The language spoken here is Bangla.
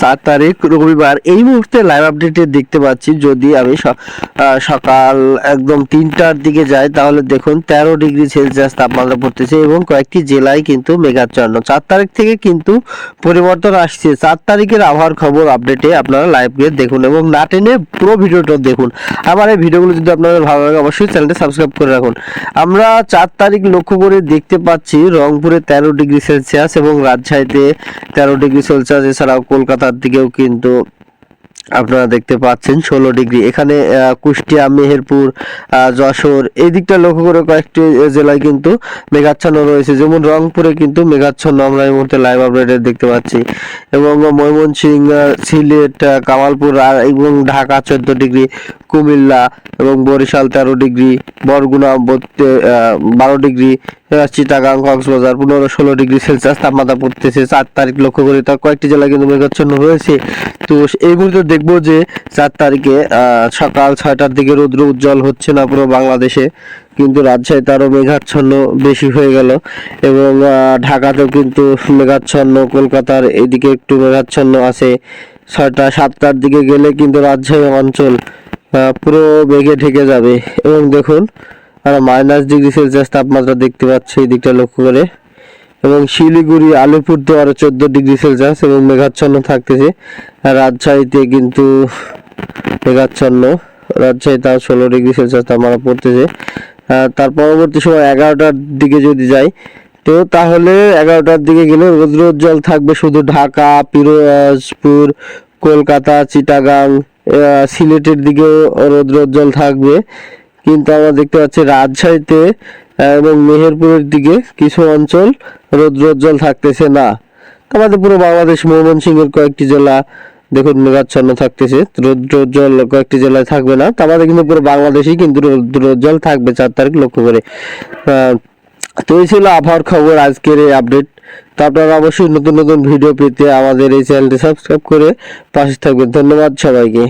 সাত তারিখ রবিবার। এই মুহূর্তে লাইভ আপডেটে দেখতে পাচ্ছি, যদি আমি সকাল একদম তিনটার দিকে যাই, তাহলে দেখুন তেরো ডিগ্রি সেলসিয়াস তাপমাত্রা পড়তেছে এবং কয়েকটি জেলায় কিন্তু মেঘাচ্ছন্ন। চার তারিখ থেকে কিন্তু পরিবর্তন আসছে। চার তারিখের আবহাওয়ার খবর আপডেটে আপনারা লাইভ গিয়ে দেখুন এবং না টেনে পুরো ভিডিওটা দেখুন। আমার এই ভিডিওগুলো যদি আপনাদের ভালো লাগে, অবশ্যই চ্যানেলটা সাবস্ক্রাইব করে রাখুন। আমরা চার তারিখ লক্ষ্য করে দেখতে পাচ্ছি রংপুরে তেরো ডিগ্রি সেলসিয়াস এবং রাজশাহীতে তেরো ডিগ্রি সেলসিয়াস, এছাড়াও কলকাতার দিকেও কিন্তু আপনারা দেখতে পাচ্ছেন, ষোলো ডিগ্রি। এখানে কুষ্টিয়া, মেহেরপুর যশোর এই দিকটা লক্ষ্য করে কয়েকটি জেলায় কিন্তু মেঘাচ্ছন্ন রয়েছে। যেমন রংপুরে কিন্তু মেঘাচ্ছন্ন। আমরা এই মুহূর্তে লাইভ আপডেটে দেখতে পাচ্ছি। এবং ময়মনসিংহ, সিলেট কামালপুর এবং ঢাকা, চোদ্দ ডিগ্রি। কুমিল্লা এবং বরিশাল, তেরো ডিগ্রি। বরগুনা বারো ডিগ্রি। চিটাগাং কক্সবাজার, পনেরো, ষোলো ডিগ্রি সেলসিয়াস। তাপমাত্রা পড়তেছে চার তারিখ লক্ষ্য করে। তার কয়েকটি জেলায় কিন্তু মেঘাচ্ছন্ন রয়েছে। তো এই মুহূর্তে দেখব যে চার তারিখে সকাল ছয়টার দিকে রৌদ্র উজ্জ্বল হচ্ছে না পুরো বাংলাদেশে, কিন্তু রাজশাহীতে আরও মেঘাচ্ছন্ন বেশি হয়ে গেল এবং ঢাকাতেও কিন্তু মেঘাচ্ছন্ন, কলকাতার এদিকে একটু মেঘাচ্ছন্ন আছে। ছয়টা, সাতটার দিকে গেলে কিন্তু রাজশাহী অঞ্চল পুরো মেঘে ঢেকে যাবে। এবং দেখুন মাইনাস ডিগ্রি সেলসিয়াস তাপমাত্রা দেখতে পাচ্ছি, এই দিকটা লক্ষ্য করে। এবং শিলিগুড়ি আলিপুরতে আরও চোদ্দ ডিগ্রি সেলসিয়াস এবং মেঘাচ্ছন্ন থাকতেছে। রাজশাহীতে কিন্তু মেঘাচ্ছন্ন। রাজশাহী তার ষোলো ডিগ্রি সেলসিয়াস তাপমাত্রা পড়তেছে। তার পরবর্তী সময় এগারোটার দিকে যদি যাই, তো তাহলে এগারোটার দিকে গেলে রৌদ্র উজ্জ্বল থাকবে শুধু ঢাকা, পিরোজপুর, কলকাতা, চিটাগাং সিলেটের দিকেও রৌদ্র উজ্জ্বল থাকবে। কিন্তু আমরা দেখতে পাচ্ছি রাজশাহীতে এবং মেহেরপুরের দিকে কিছু অঞ্চল রৌদ্রোজ্জ্বল থাকতেছে না। আমাদের পুরো বাংলাদেশ ময়মনসিংহের কয়েকটি জেলা দেখুন মেঘাচ্ছন্ন থাকতেছে। রৌদ্রোজ্জ্বল কয়েকটি জেলায় থাকবে না। আমাদের কিন্তু পুরো বাংলাদেশেই কিন্তু রৌদ্রোজ্জ্বল থাকবে চার তারিখ লক্ষ্য করে। তো এই ছিল আবহাওয়ার খবর আজকের এই আপডেট। তো আপনারা অবশ্যই নতুন নতুন ভিডিও পেতে আমাদের এই চ্যানেলটি সাবস্ক্রাইব করে পাশে থাকবেন। ধন্যবাদ সবাইকে।